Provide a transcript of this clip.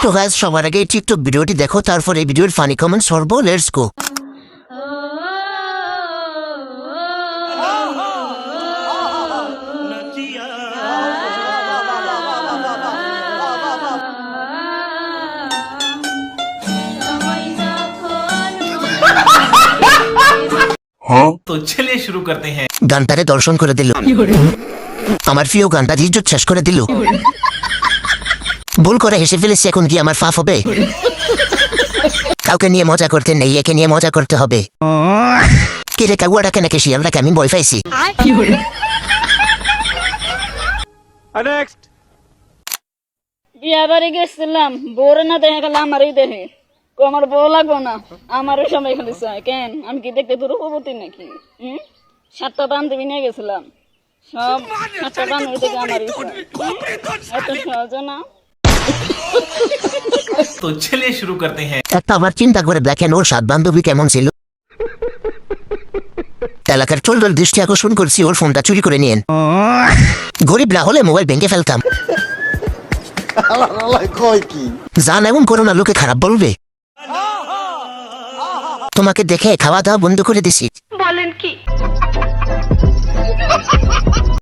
তো গাইজ সবার আগে টিকটক ভিডিওটি দেখো তারপর এই ভিডিওর ফানি কমেন্ট সর্ব লেটস গো তো চলে শুরু করতে হ্যাঁ। গান্তারে দর্শন করে দিল। আমার প্রিয় গানটা রিজুত শেষ করে দিল। ভুল করে হেসে ফেলেছি এখন কি আমার ফাফ হবে? কাউকে নিয়ে মজা করতে নেই একে নিয়ে মজা করতে হবে। কি রে কাগুয়াটাকে নাকি শিয়ালটাকে আমি বই পাইছি। গেছিলাম বউরে না দেখে গেলে আমারই কো আমার বউ লাগবো না আমারও সবাই খালি চায় কেন? আমি কি দেখতে তোর উপপতি নাকি? হুম? সাতটা বান্ধবী নিয়ে গেছিলাম। সব সাতটা বান্ধবী থেকে আমারই চায়। এত সহজ না। তো চলে শুরু করতে হ্যাঁ একটা আমার চিন্তা করে দেখেন ওর সাত বান্ধবী কেমন ছিল এলাকার চোরদের দৃষ্টি আকর্ষণ করছি ওর ফোনটা চুরি করে নিয়েন গরিবরা হলে মোবাইল ভেঙে ফেলতাম জান এমন করো না লোকে খারাপ বলবে তোমাকে দেখে খাওয়া দাওয়া বন্ধ করে দিছি বলেন কি